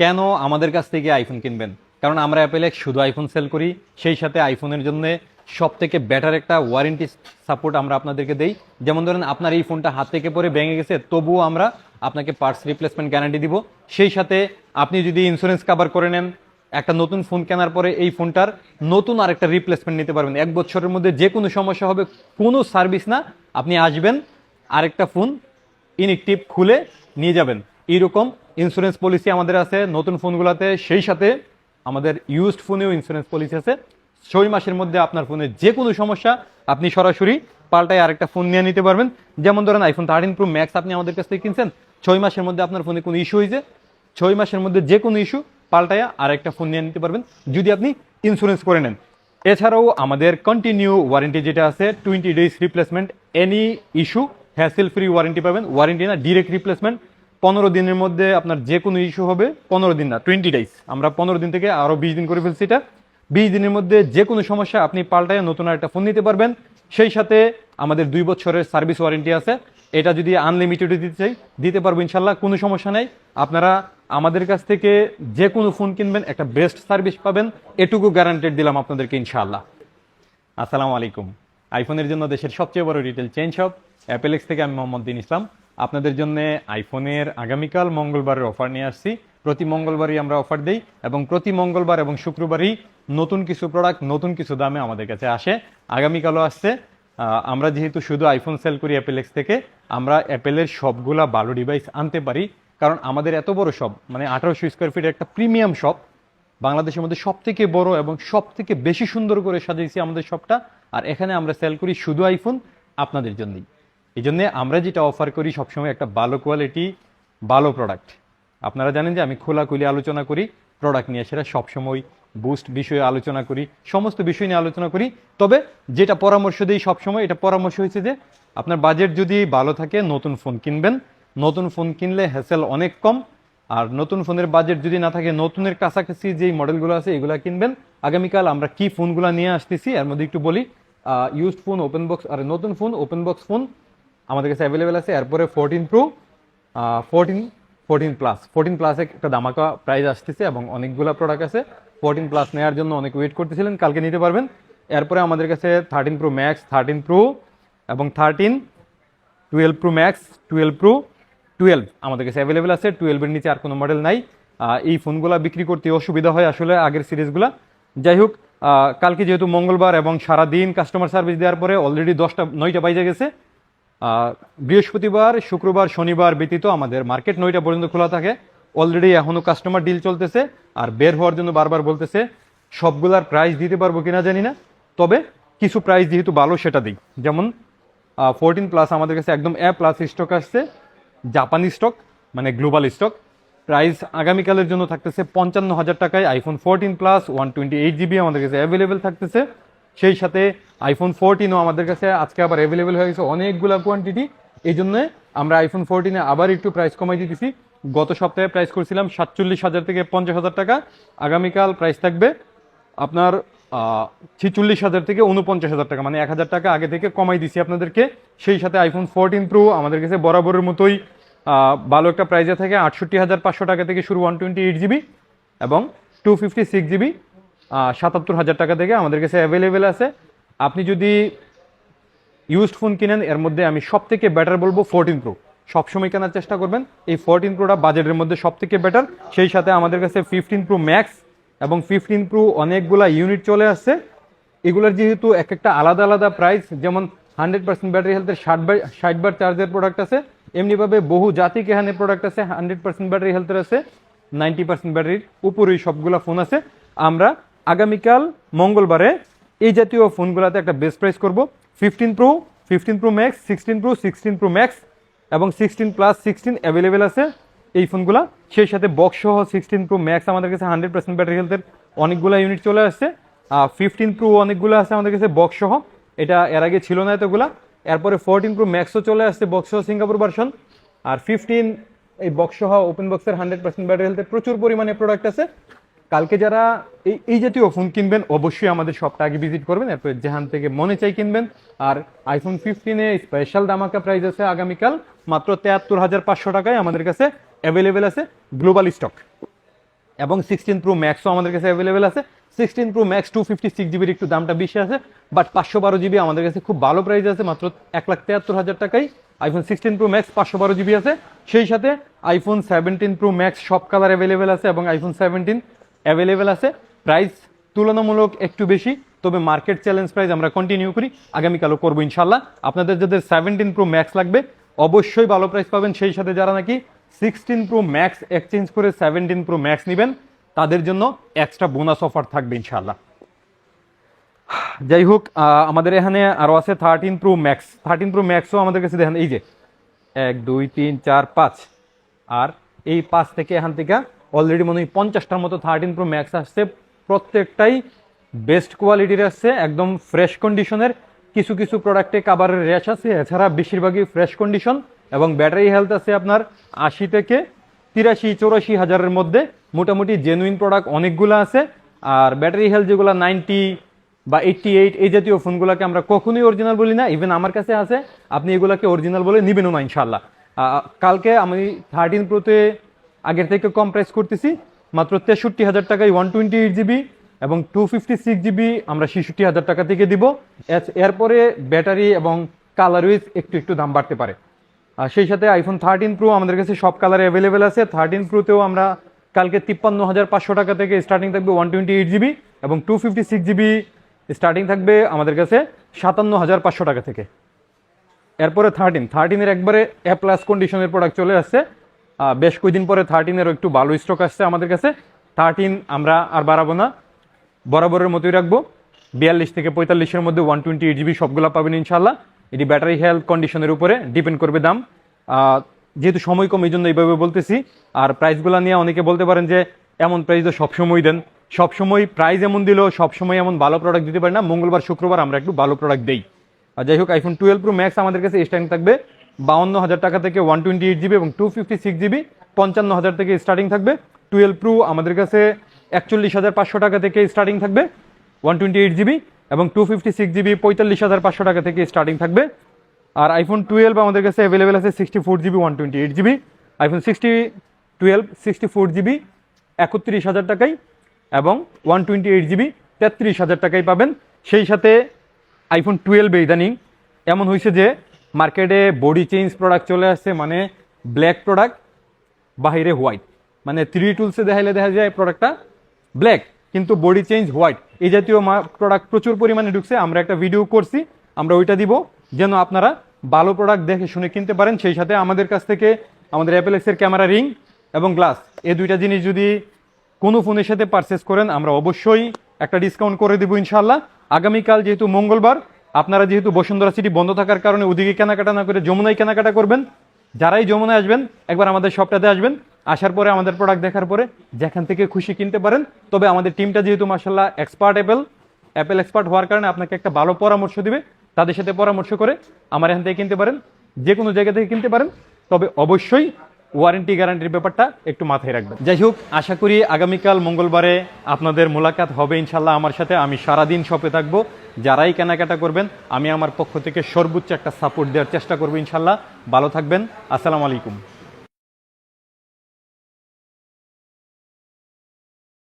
কেন আমাদের কাছ থেকে আইফোন কিনবেন? কারণ আমরা অ্যাপেলে শুধু আইফোন সেল করি, সেই সাথে আইফোনের জন্য সব থেকে বেটার একটা ওয়ারেন্টি সাপোর্ট আমরা আপনাদেরকে দেই। যেমন ধরেন আপনার এই ফোনটা হাত থেকে পরে ভেঙে গেছে, তবুও আমরা আপনাকে পার্টস রিপ্লেসমেন্ট গ্যারান্টি দিব। সেই সাথে আপনি যদি ইন্স্যুরেন্স কাভার করে নেন, একটা নতুন ফোন কেনার পরে এই ফোনটার নতুন আরেকটা রিপ্লেসমেন্ট নিতে পারবেন। এক বছরের মধ্যে যে কোনো সমস্যা হবে, কোনো সার্ভিস না, আপনি আসবেন, আরেকটা ফোন ইনএক্টিভ খুলে নিয়ে যাবেন। এইরকম ইন্স্যুরেন্স পলিসি আমাদের আছে, নতুন ফোনগুলোতে সেই সাথে আমাদের ইউজড ফোনেও ইন্স্যুরেন্স পলিসি আছে। ছয় মাসের মধ্যে আপনার ফোনে যে কোনো সমস্যা আপনি সরাসরি পাল্টায় আরেকটা ফোন নিয়ে নিতে পারবেন। যেমন ধরেন আইফোন থার্টিন প্রো ম্যাক্স আপনি আমাদের কাছ থেকে কিনছেন, ছয় মাসের মধ্যে আপনার ফোনে কোনো ইস্যু হয়েছে, ছয় মাসের মধ্যে যে কোনো ইস্যু পাল্টায়া আরেকটা ফোন নিয়ে নিতে পারবেন, যদি আপনি ইন্স্যুরেন্স করে নেন। এছাড়াও আমাদের কন্টিনিউ ওয়ারেন্টি যেটা আছে twenty days replacement any issue hassle free warranty পাবেন। ওয়ারেন্টি না ডিরেক্ট রিপ্লেসমেন্ট পনেরো দিনের মধ্যে আপনার যে কোনো ইস্যু হবে, পনেরো দিন না টোয়েন্টি ডেজ আমরা পনেরো দিন থেকে আরও বিশ দিন করে ফেলছি এটা। বিশ দিনের মধ্যে যে কোনো সমস্যা আপনি পাল্টায় নতুন একটা ফোন নিতে পারবেন। সেই সাথে আমাদের দুই বছরের সার্ভিস ওয়ারেন্টি আছে। এটা যদি আনলিমিটেড দিতে চাই, দিতে পারব ইনশাল্লাহ, কোনো সমস্যা নেই। আপনারা আমাদের কাছ থেকে যে কোনো ফোন কিনবেন, একটা বেস্ট সার্ভিস পাবেন। এটুকু গ্যারান্টেড দিলাম আপনাদেরকে ইনশাল্লাহ আসসালামু আলাইকুম। আইফোনের জন্য দেশের সবচেয়ে বড় রিটেল চেঞ্জ শপ অ্যাপেলেক্স থেকে আমি মোহাম্মদ দিন ইসলাম। আপনাদের জন্য আইফোনের আগামীকাল মঙ্গলবারের অফার নিয়ে আসছি। প্রতি মঙ্গলবারই আমরা অফার দিই এবং প্রতি মঙ্গলবার এবং শুক্রবারই নতুন কিছু প্রোডাক্ট নতুন কিছু দামে আমাদের কাছে আসে। আগামীকালও আসছে। আমরা যেহেতু শুধু আইফোন সেল করি অ্যাপেলেক্স থেকে, আমরা অ্যাপেলের সবগুলা ভালো ডিভাইস আনতে পারি। কারণ আমাদের এত বড় শপ মানে আঠারোশো স্কোয়ার ফিটের একটা প্রিমিয়াম শপ বাংলাদেশের মধ্যে সব থেকে বড় এবং সব থেকে বেশি সুন্দর করে সাজিয়েছি আমাদের শপটা আর এখানে আমরা সেল করি শুধু আইফোন, আপনাদের জন্যই। এই জন্যে আমরা যেটা অফার করি সবসময় একটা ভালো কোয়ালিটি ভালো প্রোডাক্ট আপনারা জানেন যে আমি খোলাখুলি আলোচনা করি প্রোডাক্ট নিয়ে সেটা সবসময় বুস্ট বিষয়ে আলোচনা করি, সমস্ত বিষয় নিয়ে আলোচনা করি। তবে যেটা পরামর্শ দিই সবসময়, এটা পরামর্শ হয়েছে যে আপনার বাজেট যদি ভালো থাকে, নতুন ফোন কিনবেন। নতুন ফোন কিনলে হ্যাসেল অনেক কম। আর নতুন ফোনের বাজেট যদি না থাকে, নতুনের কাছাকাছি যেই মডেলগুলো আছে, এগুলো কিনবেন। আগামীকাল আমরা কি ফোনগুলো নিয়ে আসতেছি, এর মধ্যে একটু বলি। ইউজড ফোন ওপেন বক্স আর নতুন ফোন ওপেন বক্স ফোন আমাদের কাছে অ্যাভেলেবেল আছে, এরপরে fourteen pro fourteen fourteen plus fourteen প্লাসে একটা দামাকা প্রাইস আসতেছে এবং অনেকগুলো প্রোডাক্ট আছে। ফোরটিন প্লাস নেওয়ার জন্য অনেক ওয়েট করতেছিলেন, কালকে নিতে পারবেন। এরপরে আমাদের কাছে thirteen pro max thirteen pro এবং thirteen twelve pro max twelve pro twelve আমাদের কাছে অ্যাভেলেবেল আছে। টুয়েলভের নিচে আর কোনো মডেল নাই। এই ফোনগুলো বিক্রি করতে অসুবিধা হয় আসলে আগের সিরিজগুলো যাই হোক কালকে যেহেতু মঙ্গলবার এবং সারা দিন কাস্টমার সার্ভিস দেওয়ার পরে অলরেডি দশটা, নয়টা বাজে গেছে। বৃহস্পতিবার, শুক্রবার, শনিবার ব্যতীত আমাদের মার্কেট নয়টা পর্যন্ত খোলা থাকে। অলরেডি এখনও কাস্টমার ডিল চলতেছে আর বের হওয়ার জন্য বারবার বলতেছে, সবগুলার প্রাইস দিতে পারব কিনা জানি না। তবে কিছু প্রাইস যেহেতু ভালো, সেটা দিই। যেমন ফোরটিন প্লাস আমাদের কাছে একদম এ প্লাস স্টক আসছে জাপানি স্টক মানে গ্লোবাল স্টক প্রাইস আগামীকালের জন্য থাকতেছে পঞ্চান্ন হাজার টাকায় iPhone fourteen plus one twenty eight GB আমাদের কাছে অ্যাভেলেবেল থাকতেছে। সেই সাথে আইফোন ফোরটিনও আমাদের কাছে আজকে আবার অ্যাভেলেবেল হয়ে গেছে অনেকগুলো কোয়ান্টিটি এই জন্য আমরা আইফোন ফোরটিনে আবার একটু প্রাইস কমাই দিতেছি। গত সপ্তাহে প্রাইস করছিলাম সাতচল্লিশ হাজার থেকে পঞ্চাশ হাজার টাকা। আগামীকাল প্রাইস থাকবে আপনার ছিচল্লিশ হাজার থেকে উনপঞ্চাশ হাজার টাকা মানে এক হাজার টাকা আগে থেকে কমাই দিছি আপনাদেরকে। সেই সাথে আইফোন ফোরটিন প্রো আমাদের কাছে বরাবরের মতোই ভালো একটা প্রাইজে থাকে আটষট্টি হাজার পাঁচশো টাকা থেকে শুরু ওয়ান টোয়েন্টি এইট জিবি এবং টু ফিফটি সিক্স জিবি সাতাত্তর হাজার টাকা থেকে আমাদের কাছে অ্যাভেলেবেল আছে। আপনি যদি ইউজড ফোন কিনেন, এর মধ্যে আমি সব থেকে বেটার বলব ফোরটিন প্রো সবসময় কেনার চেষ্টা করবেন। এই ফোরটিন প্রোটা বাজেটের মধ্যে সব থেকে বেটার সেই সাথে আমাদের কাছে ফিফটিন প্রো ম্যাক্স এবং ফিফটিন প্রো অনেকগুলা ইউনিট চলে আসছে। এগুলোর যেহেতু এক একটা আলাদা আলাদা প্রাইস যেমন হান্ড্রেড পার্সেন্ট ব্যাটারি হেলথের ষাট বার ষাট বার চার্জের প্রোডাক্ট আছে, এমনিভাবে বহু জাতি কেহানের প্রোডাক্ট আছে হান্ড্রেড পার্সেন্ট ব্যাটারি হেলথের আছে নাইনটি পার্সেন্ট ব্যাটারির উপরেই সবগুলা ফোন আছে। আমরা আগামীকাল মঙ্গলবারে এই জাতীয় ফোনগুলোতে একটা বেস্ট প্রাইস করব। Fifteen pro fifteen pro max sixteen pro sixteen pro max এবং সিক্সটিন প্লাস সিক্সটিন অ্যাভেলেবেল আছে এই ফোনগুলো। সেই সাথে বক্স সহ সিক্সটিন প্রো ম্যাক্স আমাদের কাছে হান্ড্রেড পার্সেন্ট ব্যাটারি হেলথের অনেকগুলো ইউনিট চলে আসছে। আর ফিফটিন প্রো অনেকগুলো আছে আমাদের কাছে বক্স সহ। এটা এর আগে ছিল না এতগুলা। এরপরে ফোরটিন প্রো ম্যাক্সও চলে আসছে বক্স সহ সিঙ্গাপুর ভার্সন আর ফিফটিন এই বক্স সহ ওপেন বক্সের হান্ড্রেড পার্সেন্ট ব্যাটারি হেলথের প্রচুর পরিমাণে প্রোডাক্ট আছে। কালকে যারা এই এই জাতীয় ফোন কিনবেন, অবশ্যই আমাদের শপটা আগে ভিজিট করবেন, এরপর যেখান থেকে মনে চাই কিনবেন। আর আইফোন ফিফটিনে স্পেশাল দামাকা প্রাইস আছে আগামীকাল, মাত্র তেয়াত্তর হাজার পাঁচশো টাকায় আমাদের কাছে অ্যাভেলেবেল আছে গ্লোবাল স্টক এবং সিক্সটিন প্রো ম্যাক্সও আমাদের কাছে অ্যাভেলেবেল আছে। Sixteen pro max two fifty six জিবির একটু দামটা বেশি আছে বাট পাঁচশো বারো জিবি আমাদের কাছে খুব ভালো প্রাইস আছে, মাত্র এক লাখ তেয়াত্তর হাজার টাকায়। আইফোন সিক্সটিন প্রো ম্যাক্স পাঁচশো বারো জিবি আছে। সেই সাথে আইফোন সেভেন্টিন প্রো ম্যাক্স সব কালার অ্যাভেলেবেল আছে এবং আইফোন সেভেন্টিন অ্যাভেলেবেল আছে। প্রাইস তুলনামূলক একটু বেশি, তবে মার্কেট চ্যালেঞ্জ প্রাইস আমরা কন্টিনিউ করি, আগামীকালও করব ইনশাল্লাহ। আপনাদের যাদের সেভেন্টিন প্রো ম্যাক্স লাগবে, অবশ্যই ভালো প্রাইস পাবেন। সেই সাথে যারা নাকি সিক্সটিন প্রো ম্যাক্স এক্সচেঞ্জ করে সেভেন্টিন প্রো ম্যাক্স নেবেন, তাদের জন্য এক্সট্রা বোনাস অফার থাকবে ইনশাল্লাহ। যাই হোক আমাদের এখানে আরও আছে thirteen pro max thirteen pro ম্যাক্সও আমাদের কাছে দেখেন, এই যে, এক, দুই, তিন, চার, পাঁচ। আর এই পাঁচ থেকে এখান থেকে অলরেডি মনে হয় পঞ্চাশটার মতো থার্টিন প্রো ম্যাক্স আসছে। প্রত্যেকটাই বেস্ট কোয়ালিটির আসছে, একদম ফ্রেশ কন্ডিশনের কিছু কিছু প্রোডাক্টে কাবারের র্যাশ আছে, এছাড়া বেশিরভাগই ফ্রেশ কন্ডিশন এবং ব্যাটারি হেলথ আছে আপনার আশি থেকে তিরাশি, চৌরাশি হাজারের মধ্যে। মোটামুটি জেনুইন প্রোডাক্ট অনেকগুলো আছে। আর ব্যাটারি হেলথ যেগুলো নাইনটি বা এইটটি এইট এই জাতীয় ফোনগুলোকে আমরা কখনোই অরিজিনাল বলি না। ইভেন আমার কাছে আছে, আপনি এগুলোকে অরিজিনাল বলে নিবেনও না ইনশাল্লাহ কালকে আমি থার্টিন প্রোতে আগের থেকে কম প্রাইস করতেছি। মাত্র তেষট্টি হাজার টাকায় ওয়ান টোয়েন্টি এইট জিবি এবং টু ফিফটি সিক্স জিবি আমরা ছেষট্টি হাজার টাকা থেকে দিব। এরপরে ব্যাটারি এবং কালার উইজ একটু একটু দাম বাড়তে পারে। আর সেই সাথে আইফোন থার্টিন প্রো আমাদের কাছে সব কালারে অ্যাভেলেবেল আছে। থার্টিন প্রোতেও আমরা কালকে তিপ্পান্ন হাজার পাঁচশো টাকা থেকে স্টার্টিং থাকবে ওয়ান টোয়েন্টি এইট জিবি এবং two fifty six GB starting থাকবে আমাদের কাছে সাতান্ন হাজার পাঁচশো টাকা থেকে। এরপরে থার্টিন থার্টিনের একবারে এ প্লাস কন্ডিশনের প্রোডাক্ট চলে আসছে। বেশ কয়েকদিন পরে থার্টিনেরও একটু ভালো স্টক আসছে আমাদের কাছে। থার্টিন আমরা আর বাড়াবো না। বরাবরের মতোই রাখব। বিয়াল্লিশ থেকে পঁয়তাল্লিশের মধ্যে ওয়ান টোয়েন্টি এইট জিবি সবগুলো পাবেন ইনশাল্লাহ এটি ব্যাটারি হেলথ কন্ডিশনের উপরে ডিপেন্ড করবে দাম। যেহেতু সময় কম এই জন্য এইভাবে বলতেছি। আর প্রাইসগুলো নিয়ে অনেকে বলতে পারেন যে, এমন প্রাইস তো সবসময় দেন। সবসময় প্রাইস এমন দিলেও সবসময় এমন ভালো প্রোডাক্ট দিতে পারি না। মঙ্গলবার, শুক্রবার আমরা একটু ভালো প্রোডাক্ট দিই। আর যাই হোক আইফোন টুয়েলভ প্রো ম্যাক্স আমাদের কাছে স্টার্টিং থাকবে। বাউন্ন হাজার টাকা থেকে ওয়ান টোয়েন্টি এইট জিবি এবং টু ফিফটি সিক্স জিবি পঞ্চান্ন হাজার থেকে স্টার্টিং থাকবে। টুয়েলভ প্রো আমাদের কাছে একচল্লিশ হাজার পাঁচশো টাকা থেকে স্টার্টিং থাকবে ওয়ান টোয়েন্টি এইট জিবি এবং টু ফিফটি সিক্স জিবি পঁয়তাল্লিশ হাজার পাঁচশো টাকা থেকে স্টার্টিং থাকবে। আর আইফোন টুয়েলভ আমাদের কাছে অ্যাভেলেবেল আছে sixty four GB one twenty eight GB iPhone sixty twelve sixty four GB একত্রিশ হাজার টাকায় এবং ওয়ান টোয়েন্টি এইট জিবি তেত্রিশ হাজার টাকায় পাবেন। সেই সাথে আইফোন টুয়েলভে ইদানিং এমন হয়েছে যে মার্কেটে বডি চেঞ্জ প্রোডাক্ট চলে আসছে মানে ব্ল্যাক প্রোডাক্ট বাহিরে হোয়াইট মানে থ্রি টুলসে দেখাইলে দেখা যায় প্রোডাক্টটা ব্ল্যাক কিন্তু বডি চেঞ্জ হোয়াইট এই জাতীয় প্রোডাক্ট প্রচুর পরিমাণে ঢুকছে, আমরা একটা ভিডিও করছি, আমরা ওইটা দিব, যেন আপনারা ভালো প্রোডাক্ট দেখে শুনে কিনতে পারেন। সেই সাথে আমাদের কাছ থেকে আমাদের অ্যাপেলেক্সের ক্যামেরা রিং এবং গ্লাস এই দুইটা জিনিস যদি কোনো ফোনের সাথে পারচেস করেন, আমরা অবশ্যই একটা ডিসকাউন্ট করে দেবো ইনশাল্লাহ আগামীকাল যেহেতু মঙ্গলবার আপনারা যেহেতু বসুন্ধরা সিটি বন্ধ থাকার কারণে ওদিকে কেনাকাটা না করে যমুনায় কেনাকাটা করবেন, যারাই যমুনায় আসবেন, একবার আমাদের শপটাতে আসবেন, আসার পরে আমাদের প্রোডাক্ট দেখার পরে যেখান থেকে খুশি কিনতে পারেন। তবে আমাদের টিমটা যেহেতু মার্শাল্লাহ এক্সপার্ট অ্যাপেল অ্যাপেল এক্সপার্ট হওয়ার কারণে আপনাকে একটা ভালো পরামর্শ দিবে। তাদের সাথে পরামর্শ করে আমার এখান থেকে কিনতে পারেন যে কোনো জায়গা থেকে কিনতে পারেন। তবে অবশ্যই ওয়ারেন্টি গ্যারান্টির ব্যাপারটা একটু মাথায় রাখবেন। যাই হোক, আশা করি আগামীকাল মঙ্গলবারে আপনাদের মোলাকাত হবে ইনশাল্লাহ আমার সাথে। আমি সারাদিন শপে থাকব। যারাই কেনাকাটা করবেন, আমি আমার পক্ষ থেকে সর্বোচ্চ একটা সাপোর্ট দেওয়ার চেষ্টা করব ইনশাল্লাহ ভালো থাকবেন। আসসালামু আলাইকুম।